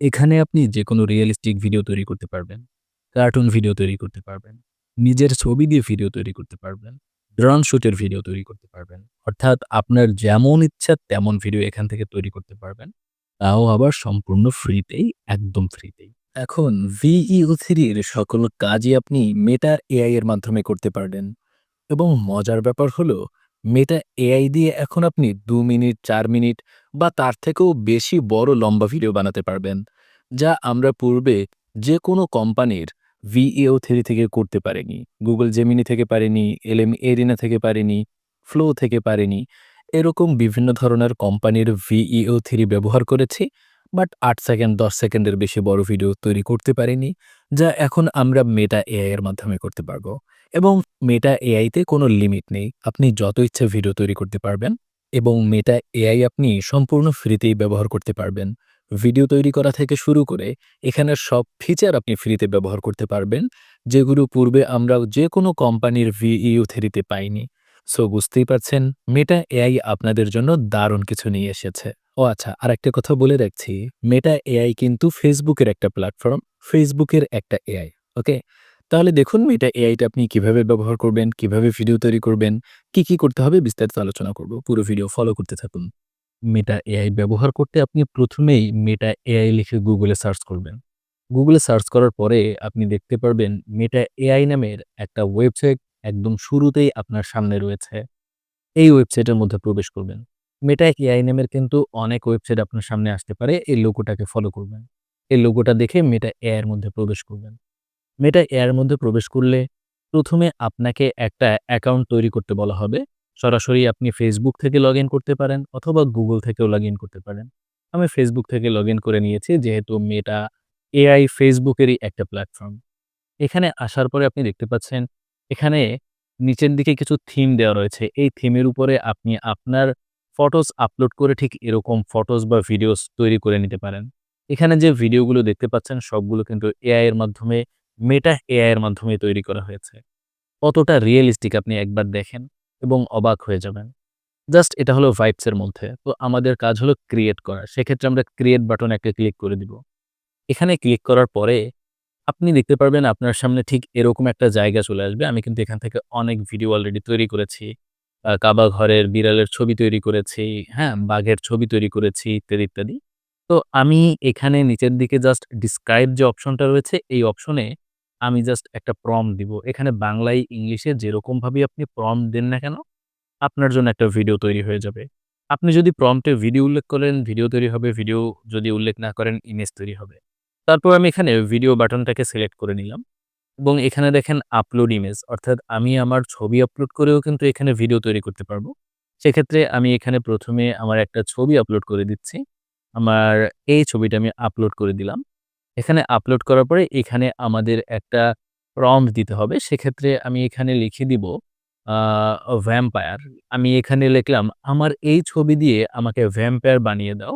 এখানে আপনি যেকোনো রিয়ালিস্টিক ভিডিও তৈরি করতে পারবেন। কার্টুন ভিডিও তৈরি করতে পারবেন। নিজের ছবি দিয়ে ভিডিও তৈরি করতে পারবেন। ড্রোন শ্যুটের ভিডিও তৈরি করতে পারবেন। অর্থাৎ আপনার যেমন ইচ্ছা তেমন ভিডিও এখান থেকে তৈরি করতে পারবেন। তাও আবার সম্পূর্ণ ফ্রিতেই, একদম ফ্রিতেই। এখন VEO 3 এর সকল কাজই আপনি মেটা এআই এর মাধ্যমে করতে পারবেন এবং মজার ব্যাপার হলো মেটা এআই দিয়ে এখন আপনি দু মিনিট, চার মিনিট বা তার থেকেও বেশি বড় লম্বা ভিডিও বানাতে পারবেন। যা আমরা পূর্বে যেকোনো কোম্পানির VEO 3 থেকে করতে পারিনি। গুগল জেমিনি থেকে পারিনি, LM এরিনা থেকে পারিনি, ফ্লো থেকে পারিনি। এরকম বিভিন্ন ধরনের কোম্পানির VEO 3 ব্যবহার করেছি। বাট আট সেকেন্ড ১০ সেকেন্ডের বেশি বড় ভিডিও তৈরি করতে পারিনি। যা এখন আমরা মেটা এআই এর মাধ্যমে করতে পারব এবং মেটা এআইতে কোনো লিমিট নেই। আপনি যত ইচ্ছা ভিডিও তৈরি করতে পারবেন এবং মেটা এআই আপনি সম্পূর্ণ ফ্রিতেই ব্যবহার করতে পারবেন। ভিডিও তৈরি করা থেকে শুরু করে এখানের সব ফিচার আপনি ফ্রিতে ব্যবহার করতে পারবেন, যেগুলো পূর্বে আমরা যেকোনো কোম্পানির VEO 3 তে পাইনি। সো বুঝতেই পারছেন মেটা এআই আপনাদের জন্য দারুণ কিছু নিয়ে এসেছে। ও আচ্ছা আর একটা কথা বলে রাখছি, মেটা এআই কিন্তু ফেসবুকের একটা প্ল্যাটফর্ম, এর একটা এআই। ওকে? তাহলে দেখুন মেটা এআইটা আপনি কীভাবে ব্যবহার করবেন, কীভাবে ভিডিও তৈরি করবেন, কি, কি করতে হবে বিস্তারিত আলোচনা করব। পুরো ভিডিও ফলো করতে থাকুন। মেটা এআই ব্যবহার করতে আপনি প্রথমেই মেটা এআই লিখে গুগলে সার্চ করবেন। গুগলে সার্চ করার পরে আপনি দেখতে পারবেন মেটা এআই নামের একটা ওয়েবসাইট একদম শুরুতেই আপনার সামনে রয়েছে। এই ওয়েবসাইটের মধ্যে প্রবেশ করবেন। মেটা এআই নামের কিন্তু অনেক ওয়েবসাইট আপনার সামনে আসতে পারে। এই লোগোটাকে ফলো করবেন। এই লোগোটা দেখে মেটা এআই এর মধ্যে প্রবেশ করবেন। মেটা এর মধ্যে প্রবেশ করলে প্রথমে আপনাকে একটা অ্যাকাউন্ট তৈরি করতে বলা হবে। সরাসরি আপনি ফেসবুক থেকে লগইন করতে পারেন অথবা গুগল থেকেও লগইন করতে পারেন। আমি ফেসবুক থেকে লগইন করে নিয়েছি যেহেতু মেটা এআই ফেসবুকেরই একটা প্ল্যাটফর্ম। এখানে আসার পরে আপনি দেখতে পাচ্ছেন এখানে নিচের দিকে কিছু থিম দেওয়া রয়েছে। এই থিমের উপরে আপনি আপনার ফটোস আপলোড করে ঠিক এরকম ফটোস বা ভিডিওস তৈরি করে নিতে পারেন। এখানে যে ভিডিওগুলো দেখতে পাচ্ছেন সবগুলো কিন্তু এআই এর মাধ্যমে মেটা এআই এর মাধ্যমে তৈরি করা হয়েছে। কতটা রিয়ালিস্টিক আপনি একবার দেখেন এবং অবাক হয়ে যাবেন। জাস্ট এটা হলো ভাইবস এর মধ্যে। তো আমাদের কাজ হলো ক্রিয়েট করা। সেক্ষেত্রে আমরা ক্রিয়েট বাটন একটা ক্লিক করে দিব। এখানে ক্লিক করার পরে আপনি দেখতে পারবেন আপনার সামনে ঠিক এরকম একটা জায়গা চলে আসবে। আমি কিন্তু এখান থেকে অনেক ভিডিও অলরেডি তৈরি করেছি। কাবা ঘরের বিড়ালের ছবি তৈরি করেছি, হ্যাঁ? বাঘের ছবি তৈরি করেছি ইত্যাদি, ইত্যাদি। তো আমি এখানে নিচের দিকে জাস্ট ডিসক্রাইব যে অপশনটা রয়েছে এই অপশনে আমি জাস্ট একটা প্রম্পট দিব। এখানে বাংলায়, ইংলিশে যেরকমভাবেই আপনি প্রম্পট দেন না কেন, আপনার জন্য একটা ভিডিও তৈরি হয়ে যাবে। আপনি যদি প্রম্পটে ভিডিও উল্লেখ করেন, ভিডিও তৈরি হবে। ভিডিও যদি উল্লেখ না করেন, ইমেজ তৈরি হবে। তারপর আমি এখানে ভিডিও বাটনটাকে সিলেক্ট করে নিলাম এবং এখানে দেখেন আপলোড ইমেজ অর্থাৎ আমি আমার ছবি আপলোড করেও কিন্তু এখানে ভিডিও তৈরি করতে পারব। সেক্ষেত্রে আমি এখানে প্রথমে আমার একটা ছবি আপলোড করে দিচ্ছি। আমার এই ছবিটা আমি আপলোড করে দিলাম। এখানে আপলোড করার পরে এখানে আমাদের একটা প্রম্পট দিতে হবে। সেক্ষেত্রে আমি এখানে লিখে দিব ভ্যাম্পায়ার। আমি এখানে লিখলাম, "আমার এই ছবি দিয়ে আমাকে ভ্যাম্পায়ার বানিয়ে দাও।"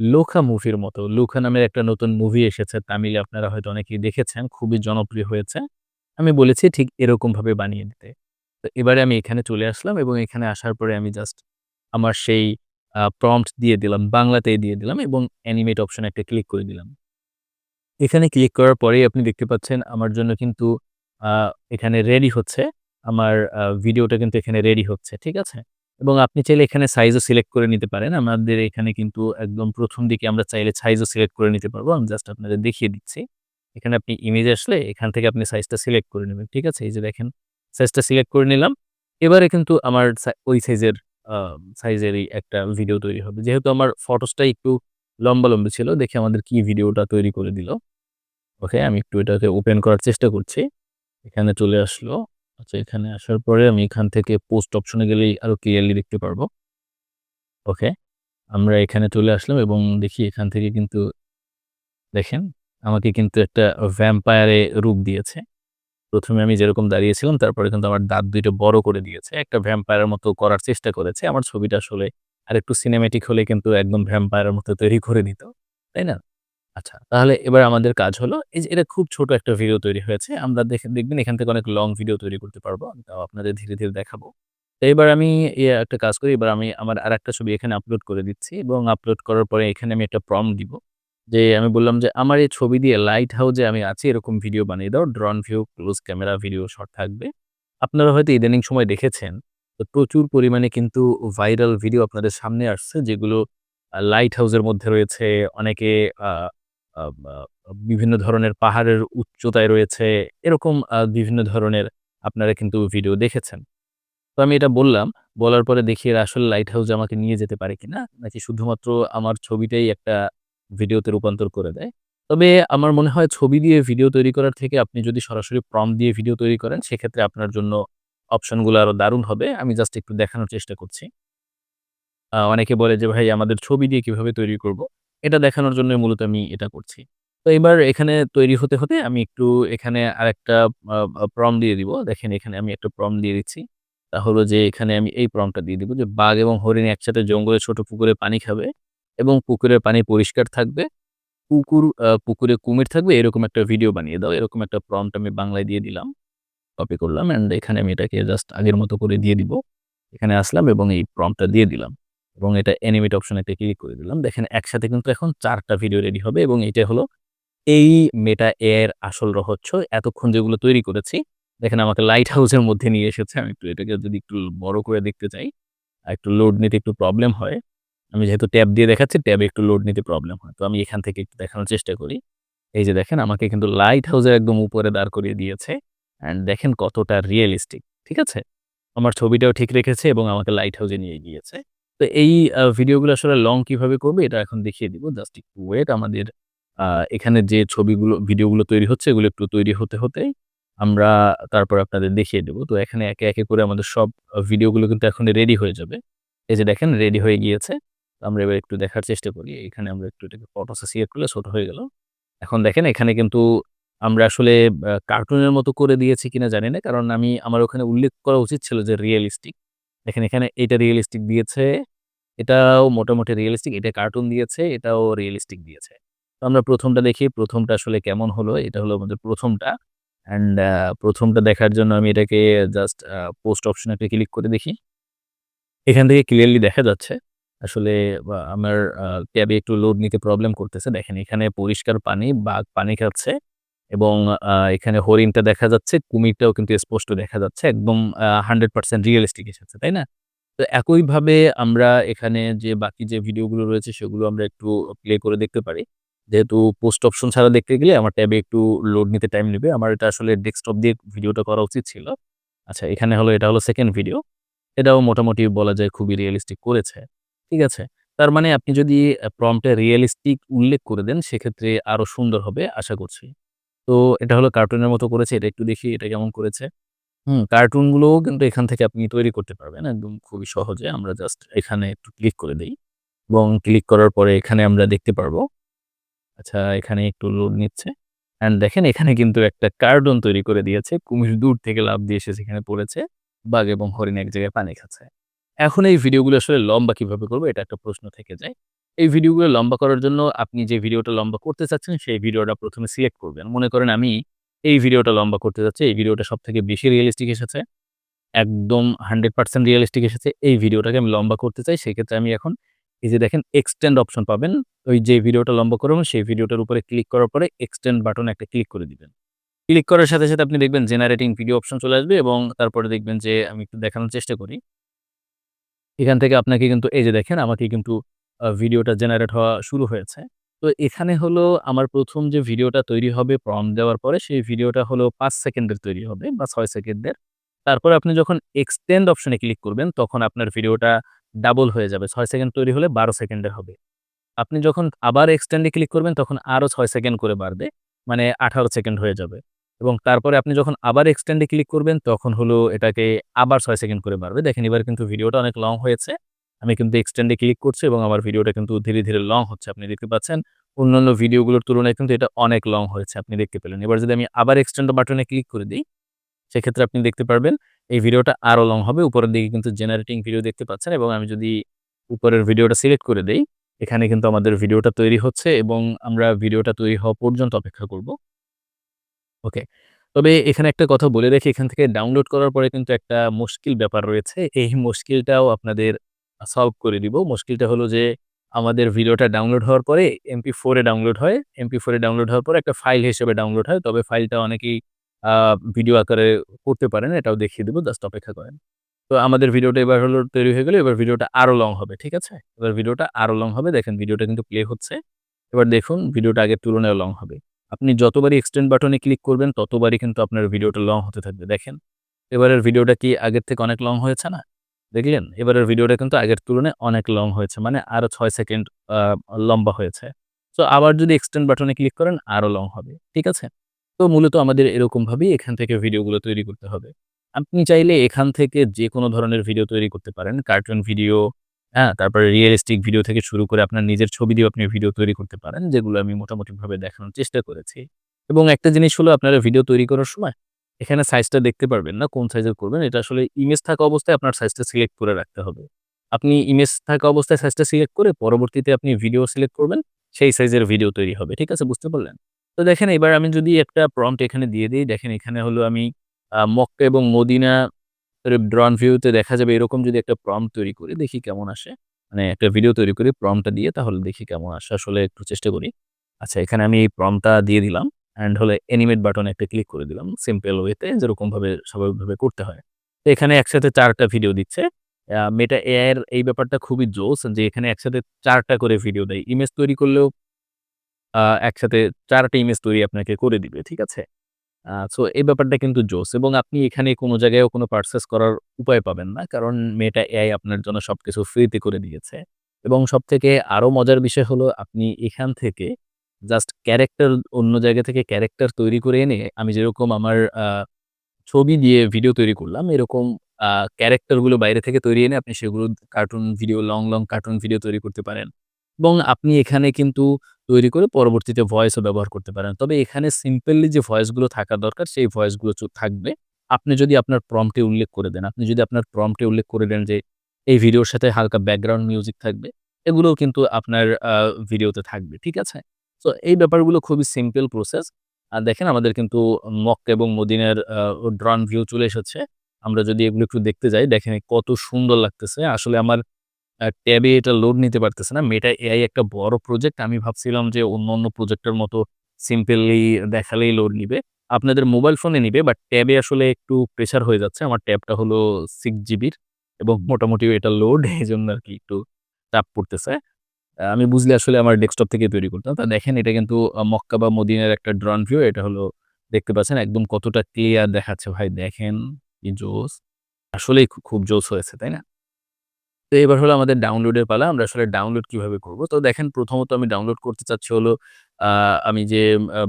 লোখা মুভির মতো। লোখা নামের একটা নতুন মুভি এসেছে তামিলে আপনারা হয়তো অনেকেই দেখেছেন। খুবই জনপ্রিয় হয়েছে। আমি বলেছি ঠিক এরকমভাবে বানিয়ে দিতে। তো এবারে আমি এখানে চলে আসলাম এবং এখানে আসার পরে আমি জাস্ট আমার সেই প্রম্পট দিয়ে দিলাম। বাংলাতেই দিয়ে দিলাম এবং অ্যানিমেট অপশনে একটা ক্লিক করে দিলাম। এখানে ক্লিক করার পরেই আপনি দেখতে পাচ্ছেন আমার জন্য কিন্তু এখানে রেডি হচ্ছে। আমার ভিডিওটা কিন্তু এখানে রেডি হচ্ছে। ঠিক আছে? এবং আপনি চাইলে এখানে সাইজও সিলেক্ট করে নিতে পারেন। আমাদের এখানে কিন্তু একদম প্রথম দিকে আমরা চাইলে সাইজও সিলেক্ট করে নিতে পারব। আমি জাস্ট আপনাদের দেখিয়ে দিচ্ছি। এখানে আপনি ইমেজে আসলে এখান থেকে আপনি সাইজটা সিলেক্ট করে নেবেন। ঠিক আছে? এই যে দেখেন সাইজটা সিলেক্ট করে নিলাম। এবারে কিন্তু আমার ওই সাইজের সাইজেরই একটা ভিডিও তৈরি হবে। যেহেতু আমার ফটোসটা একটু লম্বা-লম্বি ছিল, দেখে আমাদের কি ভিডিওটা তৈরি করে দিল। ওকে, আমি একটু এটাকে ওপেন করার চেষ্টা করছি। এখানে চলে আসলো। আচ্ছা এখানে আসার পরে আমি এখান থেকে পোস্ট অপশনে গেলেই আরও ক্লিয়ারলি দেখতে পারব। ওকে, আমরা এখানে চলে আসলাম এবং দেখি এখান থেকে কিন্তু দেখেন আমাকে কিন্তু একটা ভ্যাম্পায়ারে রূপ দিয়েছে। প্রথমে আমি যেরকম দাঁড়িয়েছিলাম তারপরে কিন্তু আমার দাঁত দুইটা বড় করে দিয়েছে। একটা ভ্যাম্পায়ারের মতো করার চেষ্টা করেছে। আমার ছবিটা আসলে আরেকটু সিনেমেটিক হলে কিন্তু একদম ভ্যাম্পায়ারের মতো তৈরি করে দিত। তাই না? আচ্ছা, তাহলে এবার আমাদের কাজ হলো এই যে এটা খুব ছোট একটা ভিডিও তৈরি হয়েছে। আমরা দেখে দেখবেন এখান থেকে অনেক লং ভিডিও তৈরি করতে পারব। আমি তাও আপনাদের ধীরে, ধীরে দেখাবো। তো এবার আমি একটা কাজ করি। এবার আমি আমার আরেকটা ছবি এখানে আপলোড করে দিচ্ছি এবং আপলোড করার পরে এখানে আমি একটা প্রম্পট দিব। যে আমি বললাম যে, "আমার এই ছবি দিয়ে লাইট হাউসে আমি আছি এরকম ভিডিও বানিয়ে দাও। Drone view, close camera, video shot থাকবে।" আপনারা হয়তো ইদানিং সময় দেখেছেন, তো প্রচুর পরিমাণে কিন্তু ভাইরাল ভিডিও আপনাদের সামনে আসছে যেগুলো লাইট হাউসের মধ্যে রয়েছে। অনেকে বিভিন্ন ধরনের পাহাড়ের উচ্চতায় রয়েছে। এরকম বিভিন্ন ধরনের আপনারা কিন্তু ভিডিও দেখেছেন। তো আমি এটা বললাম, বলার পরে দেখি এরা আসলে লাইট হাউস আমাকে নিয়ে যেতে পারে কিনা? নাকি শুধুমাত্র আমার ছবিটাই একটা ভিডিওতে রূপান্তর করে দেয়। তবে আমার মনে হয় ছবি দিয়ে ভিডিও তৈরি করার থেকে আপনি যদি সরাসরি প্রম্পট দিয়ে ভিডিও তৈরি করেন, সেক্ষেত্রে আপনার জন্য অপশনগুলো আরও দারুণ হবে। আমি জাস্ট একটু দেখানোর চেষ্টা করছি। অনেকে বলে যে, "ভাই আমাদের ছবি দিয়ে কীভাবে তৈরি করব?" এটা দেখানোর জন্যই মূলত আমি এটা করছি। তো এবার এখানে তৈরি হতে, হতে আমি একটু এখানে আর একটা আ প্রম্পট দিয়ে দিব। দেখেন এখানে আমি একটা প্রম্পট দিয়ে দিচ্ছি। তা হলো যে এখানে আমি এই প্রম্পটটা দিয়ে দিব যে, "বাঘ এবং হরিণ একসাথে জঙ্গলে ছোট পুকুরে পানি খাবে এবং পুকুরের পানি পরিষ্কার থাকবে। পুকুর পুকুরে কুমির থাকবে এরকম একটা ভিডিও বানিয়ে দাও।" এরকম একটা প্রম্পট আমি বাংলায় দিয়ে দিলাম। কপি করলাম অ্যান্ড এখানে আমি এটাকে জাস্ট আগের মতো করে দিয়ে দিব। এখানে আসলাম এবং এই প্রম্পটটা দিয়ে দিলাম। এবং এটা অ্যানিমেট অপশনে একটা ক্লিক করে দিলাম। দেখেন একসাথে কিন্তু এখন চারটা ভিডিও রেডি হবে এবং এটা হলো এই মেটা এর আসল রহস্য। এতক্ষণ যেগুলো তৈরি করেছি, দেখেন আমাকে লাইট হাউসের মধ্যে নিয়ে এসেছে। আমি একটু এটাকে যদি একটু বড় করে দেখতে চাই, একটু লোড নিতে একটু প্রবলেম হয়। আমি যেহেতু ট্যাব দিয়ে দেখাচ্ছি, ট্যাবে একটু লোড নিতে প্রবলেম হয়। তো আমি এখান থেকে একটু দেখানোর চেষ্টা করি। এই যে দেখেন আমাকে কিন্তু লাইট হাউসের একদম উপরে দাঁড় করিয়ে দিয়েছে। অ্যান্ড দেখেন কতটা রিয়েলিস্টিক ঠিক আছে? আমার ছবিটাও ঠিক রেখেছে এবং আমাকে লাইট হাউসে নিয়ে গিয়েছে। তো এই ভিডিওগুলো আসলে লং কীভাবে করবে এটা এখন দেখিয়ে দিব। জাস্ট একটু ওয়েট আমাদের এখানে যে ছবিগুলো ভিডিওগুলো তৈরি হচ্ছে এগুলো একটু তৈরি হতে, হতেই আমরা তারপর আপনাদের দেখিয়ে দেবো তো এখানে একে, একে করে আমাদের সব ভিডিওগুলো কিন্তু এখন রেডি হয়ে যাবে। এই যে দেখেন রেডি হয়ে গিয়েছে। আমরা এবার একটু দেখার চেষ্টা করি। এখানে আমরা একটু এটাকে ফটোসে সিলেক্ট করলে ছোট হয়ে গেল। এখন দেখেন এখানে কিন্তু আমরা আসলে কার্টুনের মতো করে দিয়েছি কিনা জানি না। কারণ আমি আমার ওখানে উল্লেখ করা উচিত ছিল যে রিয়েলিস্টিক দেখেন এখানে এটা রিয়েলিস্টিক দিয়েছে। এটাও মোটামুটি রিয়েলিস্টিক এটা কার্টুন দিয়েছে, এটাও রিয়েলিস্টিক দিয়েছে। তো আমরা প্রথমটা দেখি প্রথমটা আসলে কেমন হলো। এটা হলো আমাদের ১ম টা। অ্যান্ড প্রথমটা দেখার জন্য আমি এটাকে জাস্ট পোস্ট অপশনে একটা ক্লিক করে দেখি। এখান থেকে ক্লিয়ারলি দেখা যাচ্ছে। আসলে আমার ট্যাবে একটু লোড নিতে প্রবলেম করতেছে। দেখেন এখানে পরিষ্কার পানি, বাঘ পানি খাচ্ছে এবং এখানে হরিণটা দেখা যাচ্ছে, কুমিরটাও কিন্তু স্পষ্ট দেখা যাচ্ছে। একদম আ 100% রিয়ালিস্টিক এসেছে, তাই না? তো একইভাবে আমরা এখানে যে বাকি যে ভিডিওগুলো রয়েছে সেগুলো আমরা একটু প্লে করে দেখতে পারি। যেহেতু পোস্ট অপশন ছাড়া দেখতে গেলে আমার ট্যাবে একটু লোড নিতে টাইম নেবে। আমার এটা আসলে ডেস্কটপ দিয়ে ভিডিওটা করা উচিত ছিল। আচ্ছা এখানে হলো, এটা হলো সেকেন্ড ভিডিও। এটাও মোটামুটি বলা যায় খুবই রিয়ালিস্টিক করেছে। ঠিক আছে? তার মানে আপনি যদি আ প্রম্পটে রিয়ালিস্টিক উল্লেখ করে দেন, সেক্ষেত্রে আরও সুন্দর হবে, আশা করছি। তো এটা হলো কার্টুনের মতো করেছে। এটা একটু দেখি, এটা কেমন করেছে। হুম, কার্টুনগুলোও কিন্তু এখান থেকে আপনি তৈরি করতে পারবেন একদম খুবই সহজে। আমরা জাস্ট এখানে একটু ক্লিক করে দেই এবং ক্লিক করার পরে এখানে আমরা দেখতে পারব। আচ্ছা এখানে একটু লোড নিচ্ছে। অ্যান্ড দেখেন এখানে কিন্তু একটা কার্টুন তৈরি করে দিয়েছে। কুমির দূর থেকে লাফ দিয়ে এসে সেখানে পড়েছে। বাঘ এবং হরিণ এক জায়গায় পানি খাচ্ছে। এখন এই ভিডিওগুলো আসলে লম্বা কীভাবে করব এটা একটা প্রশ্ন থেকে যায়। এই ভিডিওগুলো লম্বা করার জন্য আপনি যে ভিডিওটা লম্বা করতে চাচ্ছেন সেই ভিডিওটা প্রথমে সিলেক্ট করবেন। মনে করেন আমি এই ভিডিওটা লম্বা করতে যাচ্ছি। এই ভিডিওটা সব থেকে বেশি রিয়েলিস্টিক এসেছে। একদম হান্ড্রেড পার্সেন্ট রিয়েলিস্টিক এসেছে। এই ভিডিওটাকে আমি লম্বা করতে চাই। সেক্ষেত্রে আমি এখন এই যে দেখেন এক্সটেন্ড অপশন পাবেন। ওই যে ভিডিওটা লম্বা করবেন সেই ভিডিওটার উপরে ক্লিক করার পরে এক্সটেন্ড বাটন একটা ক্লিক করে দিবেন। ক্লিক করার সাথে, সাথে আপনি দেখবেন জেনারেটিং ভিডিও অপশন চলে আসবে এবং তারপরে দেখবেন যে আমি একটু দেখানোর চেষ্টা করি। এখান থেকে আপনাকে কিন্তু এই যে দেখেন আমাকে কিন্তু ভিডিওটা জেনারেট হওয়া শুরু হয়েছে। তো এখানে হলো আমার ১ম যে ভিডিওটা তৈরি হবে প্রম্পট দেওয়ার পরে, সেই ভিডিওটা হলো ৫ সেকেন্ডের তৈরি হবে বা ৬ সেকেন্ডের। তারপরে আপনি যখন এক্সটেন্ড অপশনে ক্লিক করবেন, তখন আপনার ভিডিওটা ডাবল হয়ে যাবে। ৬ সেকেন্ড তৈরি হলে ১২ সেকেন্ডের হবে। আপনি যখন আবার এক্সটেন্ড ক্লিক করবেন, তখন আরও ৬ সেকেন্ড করে বাড়বে। মানে ১৮ সেকেন্ড হয়ে যাবে। এবং তারপরে আপনি যখন আবার এক্সটেন্ড ক্লিক করবেন, তখন হলো এটাকে আবার ৬ সেকেন্ড করে বাড়বে। দেখেন এবার কিন্তু ভিডিওটা অনেক লং হয়েছে। আমি কিন্তু এক্সটেন্ড ক্লিক করছি এবং আমার ভিডিওটা কিন্তু ধীরে, ধীরে লং হচ্ছে। আপনি দেখতে পাচ্ছেন অন্যান্য ভিডিওগুলোর তুলনায় কিন্তু এটা অনেক লং হয়েছে। আপনি দেখতে পেলেন। এবার যদি আমি আবার এক্সটেন্ড বাটনে ক্লিক করে দিই সেক্ষেত্রে আপনি দেখতে পারবেন এই ভিডিওটা আরও লং হবে। উপরের দিকে কিন্তু জেনারেটিং ভিডিও দেখতে পাচ্ছেন এবং আমি যদি উপরের ভিডিওটা সিলেক্ট করে দেই, এখানে কিন্তু আমাদের ভিডিওটা তৈরি হচ্ছে এবং আমরা ভিডিওটা তৈরি হওয়া পর্যন্ত অপেক্ষা করব। ওকে। তবে এখানে একটা কথা বলে রাখি এখান থেকে ডাউনলোড করার পরে কিন্তু একটা মুশকিল ব্যাপার রয়েছে। এই মুশকিলটাও আপনাদের সলভ করে দিব। মুশকিলটা হলো যে, আমাদের ভিডিওটা ডাউনলোড হওয়ার পরে এমপি ফোরে ডাউনলোড হয়। এমপি ফোরে ডাউনলোড হওয়ার পরে একটা ফাইল হিসেবে ডাউনলোড হয়। তবে ফাইলটা অনেকেই ভিডিও আকারে করতে পারেন। এটাও দেখিয়ে দেবো, জাস্ট অপেক্ষা করেন। তো আমাদের ভিডিওটা এবার হলো তৈরি হয়ে গেল। এবার ভিডিওটা আরও লং হবে। ঠিক আছে? এবার ভিডিওটা আরও লং হবে। দেখেন ভিডিওটা কিন্তু প্লে হচ্ছে। এবার দেখুন, ভিডিওটা আগের তুলনায় লং হবে। আপনি যতবারই এক্সটেন্ড বাটনে ক্লিক করবেন, ততবারই কিন্তু আপনার ভিডিওটা লং হতে থাকবে। দেখেন। এবারের ভিডিওটা কি আগের থেকে অনেক লং হয়েছে না? দেখলেন? এবারের ভিডিওটা কিন্তু আগের তুলনায় অনেক লং হয়েছে। মানে আরও ৬ সেকেন্ড লম্বা হয়েছে। সো আবার যদি এক্সটেন্ড বাটনে ক্লিক করেন আরও লং হবে। ঠিক আছে? তো মূলত আমাদের এরকমভাবেই এখান থেকে ভিডিওগুলো তৈরি করতে হবে। আপনি চাইলে এখান থেকে যেকোনো ধরনের ভিডিও তৈরি করতে পারেন। কার্টুন ভিডিও, হ্যাঁ? তারপরে রিয়েলিস্টিক ভিডিও থেকে শুরু করে আপনার নিজের ছবি দিয়েও আপনি ভিডিও তৈরি করতে পারেন। যেগুলো আমি মোটামুটিভাবে দেখানোর চেষ্টা করেছি। এবং একটা জিনিস হলো আপনারা ভিডিও তৈরি করার সময় এখানে সাইজটা দেখতে পারবেন না, কোন সাইজের করবেন। এটা আসলে ইমেজ থাকা অবস্থায় আপনার সাইজটা সিলেক্ট করে রাখতে হবে। আপনি ইমেজ থাকা অবস্থায় সাইজটা সিলেক্ট করে পরবর্তীতে আপনি ভিডিও সিলেক্ট করবেন। সেই সাইজের ভিডিও তৈরি হবে। ঠিক আছে? বুঝতে পারলেন? তো দেখেন, এবার আমি যদি একটা প্রম্পট এখানে দিয়ে দিই, দেখেন, এখানে হলো আমি মক্কা এবং মদিনা ড্রন ভিউতে দেখা যাবে এরকম যদি একটা প্রম্পট তৈরি করি, দেখি কেমন আসে। মানে একটা ভিডিও তৈরি করি প্রম্পটটা দিয়ে, তাহলে দেখি কেমন আসে। আসলে একটু চেষ্টা করি। আচ্ছা এখানে আমি এই প্রম্পটটা দিয়ে দিলাম। অ্যান্ড হলে অ্যানিমেট বাটনে একটা ক্লিক করে দিলাম। সিম্পল ওয়েতে যেরকমভাবে স্বাভাবিকভাবে করতে হয়। তো এখানে একসাথে চারটা ভিডিও দিচ্ছে। মেটা এআই এর এই ব্যাপারটা খুবই জোস যে এখানে একসাথে চারটা করে ভিডিও দেয়। ইমেজ তৈরি করলেও একসাথে ৪ টা ইমেজ তৈরি আপনাকে করে দিবে। ঠিক আছে? সো এই ব্যাপারটা কিন্তু জোস এবং আপনি এখানে কোনো জায়গায়ও কোনো পারচেজ করার উপায় পাবেন না। কারণ মেটা এআই আপনার জন্য সবকিছু ফ্রিতে করে দিয়েছে। এবং সবথেকে আরও মজার বিষয় হলো, আপনি এখান থেকে জাস্ট ক্যারেক্টার অন্য জায়গা থেকে ক্যারেক্টার তৈরি করে এনে আমি যেরকম আমার ছবি দিয়ে ভিডিও তৈরি করলাম এরকম ক্যারেক্টারগুলো বাইরে থেকে তৈরি এনে আপনি সেগুলো cartoon video long, long cartoon video তৈরি করতে পারেন। এবং আপনি এখানে কিন্তু তৈরি করে পরবর্তীতে ভয়েসও ব্যবহার করতে পারেন। তবে এখানে সিম্পলি যে ভয়েসগুলো থাকা দরকার সেই ভয়েসগুলো থাকবে। আপনি যদি আপনার প্রম্পট এ উল্লেখ করে দেন। আপনি যদি আপনার প্রম্পট এ উল্লেখ করে দেন যে এই ভিডিওর সাথে হালকা ব্যাকগ্রাউন্ড মিউজিক থাকবে। এগুলোও কিন্তু আপনার ভিডিওতে থাকবে। ঠিক আছে? সো এই ব্যাপারগুলো খুবই সিম্পল প্রসেস। আর দেখেন আমাদের কিন্তু মক এবং মদিনার ড্রোন ভিউ চলে এসেছে। আমরা যদি এগুলো একটু দেখতে যাই দেখেন কত সুন্দর লাগতেছে। আসলে আমার ট্যাবে এটা লোড নিতে পারতেছে না। মেটা এআই একটা বড় প্রজেক্ট। আমি ভাবছিলাম যে অন্য, অন্য প্রজেক্টের মতো সিম্পলি দেখালেই লোড নিবে। আপনাদের মোবাইল ফোনে নিবে বাট ট্যাবে আসলে একটু প্রেশার হয়ে যাচ্ছে। আমার ট্যাবটা হলো 6 জিবির এবং মোটামুটি এটা লোড এই জন্য আর কি একটু চাপ পড়তেছে। আমি বুঝলে আসলে আমার ডেস্কটপ থেকে তৈরি করতাম। তো দেখেন এটা কিন্তু মক্কা বা মদিনের একটা ড্রোন ভিউ। এটা হলো দেখতে পাচ্ছেন একদম কতটা ক্লিয়ার দেখাচ্ছে ভাই দেখেন কি জোস। আসলেই খুব জোস হয়েছে, তাই না? তো এবার হলো আমাদের ডাউনলোডের পালা। আমরা আসলে ডাউনলোড কীভাবে করব? তো দেখেন প্রথমত আমি ডাউনলোড করতে চাচ্ছি হলো আমি যে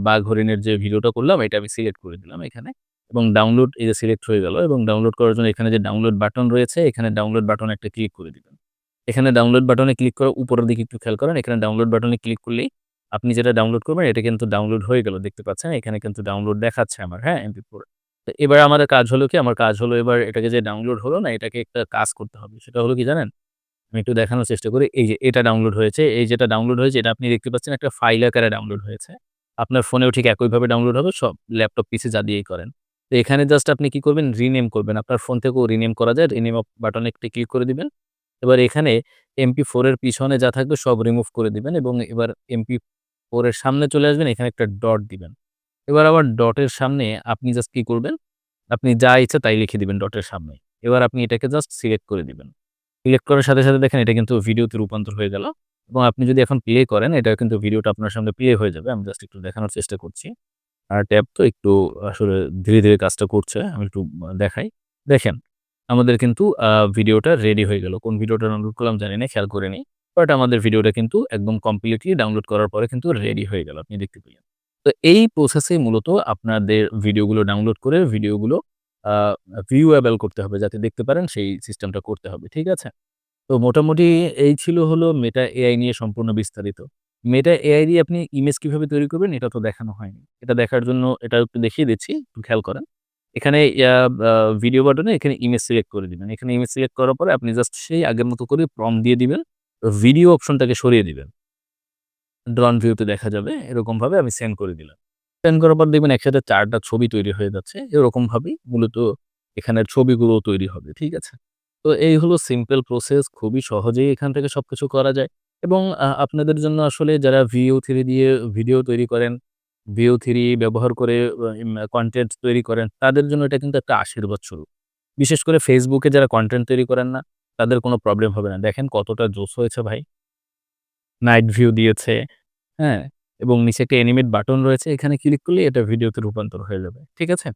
বাঘ হরিণের যে ভিডিওটা করলাম এটা আমি সিলেক্ট করে দিলাম এখানে। এবং ডাউনলোড এই যে সিলেক্ট হয়ে গেল এবং ডাউনলোড করার জন্য এখানে যে ডাউনলোড বাটন রয়েছে এখানে ডাউনলোড বাটন একটা ক্লিক করে দিবেন। এখানে ডাউনলোড বাটনে ক্লিক করে উপরের দিকে একটু খেয়াল করেন। এখানে ডাউনলোড বাটনে ক্লিক করলেই আপনি যেটা ডাউনলোড করবেন এটা কিন্তু ডাউনলোড হয়ে গেল। দেখতে পাচ্ছেন? এখানে কিন্তু ডাউনলোড দেখাচ্ছে আমার, হ্যাঁ? MP4 তো এবার আমাদের কাজ হলো কি? আমার কাজ হলো এবার এটাকে যে ডাউনলোড হলো না এটাকে একটা কাজ করতে হবে। সেটা হলো কি জানেন? আমি একটু দেখানোর চেষ্টা করি। এই যে এটা ডাউনলোড হয়েছে। এই যেটা ডাউনলোড হয়েছে এটা আপনি দেখতে পাচ্ছেন একটা ফাইল আকারে ডাউনলোড হয়েছে। আপনার ফোনেও ঠিক একইভাবে ডাউনলোড হবে সব ল্যাপটপ, পিসি যা দিয়েই করেন। তো এখানে জাস্ট আপনি কি করবেন? রিনেম করবেন। আপনার ফোন থেকেও রিনেম করা যায়। রিনেম বাটনে একটা ক্লিক করে দিবেন। এবার এখানে MP4 এর পিছনে যা থাকবে সব রিমুভ করে দিবেন এবং এবার MP4 এর সামনে চলে আসবেন এখানে একটা ডট দিবেন। এবার আবার ডটের সামনে আপনি জাস্ট কি করবেন? আপনি যা ইচ্ছা তাই লিখে দিবেন ডটের সামনে। এবার আপনি এটাকে জাস্ট সিলেক্ট করে দিবেন। সিলেক্ট করার সাথে, সাথে দেখেন এটা কিন্তু ভিডিওতে রূপান্তর হয়ে গেল। এবং আপনি যদি এখন প্লে করেন এটা কিন্তু ভিডিওটা আপনার সামনে প্লে হয়ে যাবে। আমি জাস্ট একটু দেখানোর চেষ্টা করছি। আর ট্যাব তো একটু আসলে ধীরে, ধীরে কাজটা করছে। আমি একটু দেখাই। দেখেন আমাদের কিন্তু ভিডিওটা রেডি হয়ে গেল। কোন ভিডিওটা ডাউনলোড করলাম জানি না, খেয়াল করিনি। বাট আমাদের ভিডিওটা কিন্তু একদম কমপ্লিটলি ডাউনলোড করার পরে কিন্তু রেডি হয়ে গেল। আপনি দেখতে পেলেন। তো এই প্রসেসেই মূলত আপনাদের ভিডিওগুলো ডাউনলোড করে ভিডিওগুলো ভিউয়েবল করতে হবে। যাতে দেখতে পারেন সেই সিস্টেমটা করতে হবে। ঠিক আছে? তো মোটামুটি এই ছিল হলো মেটা এআই নিয়ে সম্পূর্ণ বিস্তারিত। মেটা এআই দিয়ে আপনি ইমেজ কীভাবে তৈরি করবেন এটা তো দেখানো হয়নি। এটা দেখার জন্য এটা একটু দেখিয়ে দিচ্ছি। একটু খেয়াল করেন। এখানে ভিডিও বাটনে এখানে ইমেজ সিলেক্ট করে দিবেন। এখানে ইমেজ সিলেক্ট করার পরে আপনি জাস্ট সেই আগের মতো করে প্রম্পট দিয়ে দিবেন। ভিডিও অপশনটাকে সরিয়ে দিবেন। ড্রোন ভিউতে দেখা যাবে। এরকমভাবে আমি সেন্ড করে দিলাম। সেন্ড করার পর দেখবেন একসাথে চারটা ছবি তৈরি হয়ে যাচ্ছে। এরকমভাবেই মূলত এখানের ছবিগুলোও তৈরি হবে। ঠিক আছে? তো এই হলো সিম্পল প্রসেস। খুবই সহজেই এখান থেকে সবকিছু করা যায়। এবং আপনাদের জন্য আসলে যারা ভিও থ্রি দিয়ে ভিডিও তৈরি করেন, VO3 ব্যবহার করে কন্টেন্ট তৈরি করেন, তাদের জন্য এটা কিন্তু একটা আশীর্বাদ শুরু বিশেষ করে ফেসবুকে যারা কন্টেন্ট তৈরি করেন না, তাদের কোনো প্রবলেম হবে না। দেখেন কতটা জোস হয়েছে ভাই। নাইট ভিউ দিয়েছে, হ্যাঁ? এবং নিচে একটা অ্যানিমেট বাটন রয়েছে। এখানে ক্লিক করলেই এটা ভিডিওতে রূপান্তর হয়ে যাবে। ঠিক আছে?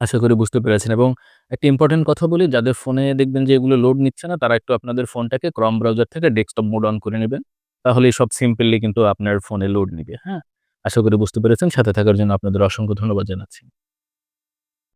আশা করি বুঝতে পেরেছেন এবং একটা ইম্পোর্টেন্ট কথা বলি, যাদের ফোনে দেখবেন যে এগুলো লোড নিচ্ছে না, তারা একটু আপনাদের ফোনটাকে ক্রম ব্রাউজার থেকে ডেস্কটপ মোড অন করে নেবেন তাহলে সব সিম্পলি কিন্তু আপনার ফোনে লোড নিবে, হ্যাঁ? আশা করি বুঝতে পেরেছেন। সাথে থাকার জন্য আপনাদের অসংখ্য ধন্যবাদ জানাচ্ছি।